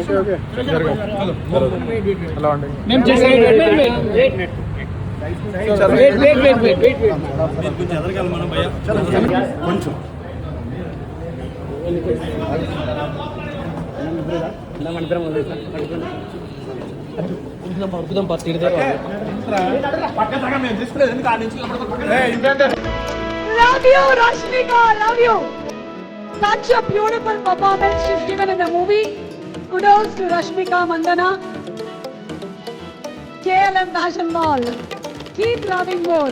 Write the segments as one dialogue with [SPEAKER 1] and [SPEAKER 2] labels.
[SPEAKER 1] Okay okay జరగండి hello అండి
[SPEAKER 2] మేము చేసే
[SPEAKER 1] కొంచెం
[SPEAKER 2] అద్భుతం పత్తి
[SPEAKER 3] Love you, Rashmika. Love you. Such a beautiful performance she's given in the movie. Kudos to Rashmika Mandana. KLM Fashion Mall. Keep loving more.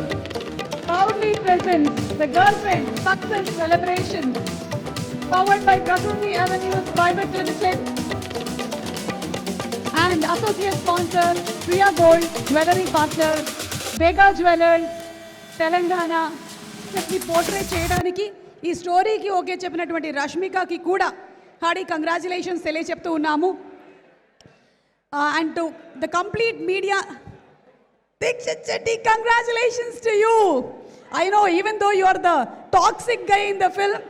[SPEAKER 3] Proudly presents the Girlfriend Success Celebration. Powered by Prakriti Avenues Private Limited. And associate sponsor Priya Gold, Jewelry Partner, Vega Jewelers, Telangana ని portrait చేయడానికి ఈ స్టోరీకి okay చెప్పినటువంటి రష్మికకి కూడా Hardy congratulations తెలియచెప్తూ ఉన్నాము. And to the complete media Dikshit Shetty congratulations to you I know even though you are the toxic guy in the film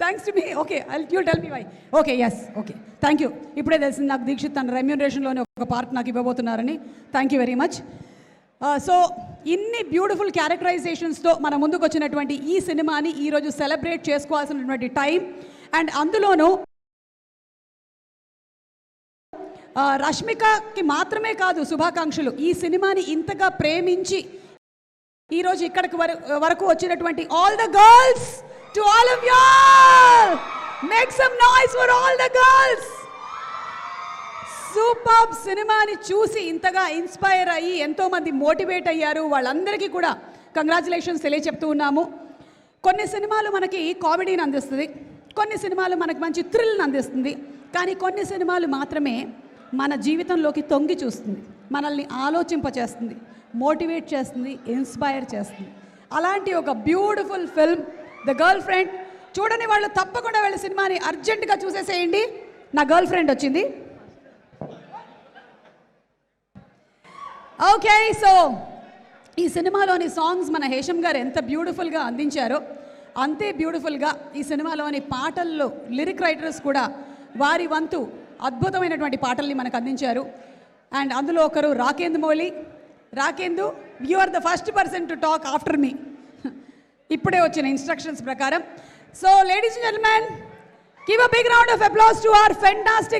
[SPEAKER 3] thanks to me okay you tell me why okay yes okay thank you ఇప్పుడే తెలిసింది నాకు దీక్షిత్ తన రెమ్యూనరేషన్లోనే ఒక part నాకు ఇవ్వబోతున్నారని. Thank you very much so ఇన్ని beautiful క్యారెక్టరైజేషన్స్తో మన ముందుకు వచ్చినటువంటి ఈ సినిమాని ఈరోజు సెలబ్రేట్ చేసుకోవాల్సినటువంటి టైం అండ్ అందులోనూ రష్మికకి మాత్రమే కాదు శుభాకాంక్షలు. ఈ సినిమాని ఇంతగా ప్రేమించి ఈరోజు ఇక్కడికి వరకు వరకు వచ్చినటువంటి all the girls to all of y'all make some noise for all the girls super సినిమాని చూసి ఇంతగా ఇన్స్పైర్ అయ్యి ఎంతోమంది మోటివేట్ అయ్యారు. వాళ్ళందరికీ కూడా కంగ్రాచులేషన్స్ తెలియచెప్తూ ఉన్నాము. కొన్ని సినిమాలు మనకి కామెడీని అందిస్తుంది. కొన్ని సినిమాలు మనకు మంచి థ్రిల్ని అందిస్తుంది. కానీ కొన్ని సినిమాలు మాత్రమే మన జీవితంలోకి తొంగి చూస్తుంది. మనల్ని ఆలోచింపచేస్తుంది. మోటివేట్ చేస్తుంది. ఇన్స్పైర్ చేస్తుంది. అలాంటి ఒక beautiful film the girlfriend. చూడని వాళ్ళు తప్పకుండా వెళ్ళి సినిమాని అర్జెంటుగా చూసేసేయండి. నా గర్ల్ ఫ్రెండ్ వచ్చింది. ఓకే సో ఈ సినిమాలోని సాంగ్స్ మన హేషం గారు ఎంత బ్యూటిఫుల్గా అందించారో అంతే బ్యూటిఫుల్గా ఈ సినిమాలోని పాటల్లో లిరిక్ రైటర్స్ కూడా వారి వంతు అద్భుతమైనటువంటి పాటల్ని మనకు అందించారు. అండ్ అందులో ఒకరు Rakendu Mouli Rakendu you are the first person to talk after me ఇప్పుడే వచ్చిన ఇన్స్ట్రక్షన్స్ ప్రకారం. So ladies and gentlemen give a big round of applause to our fantastic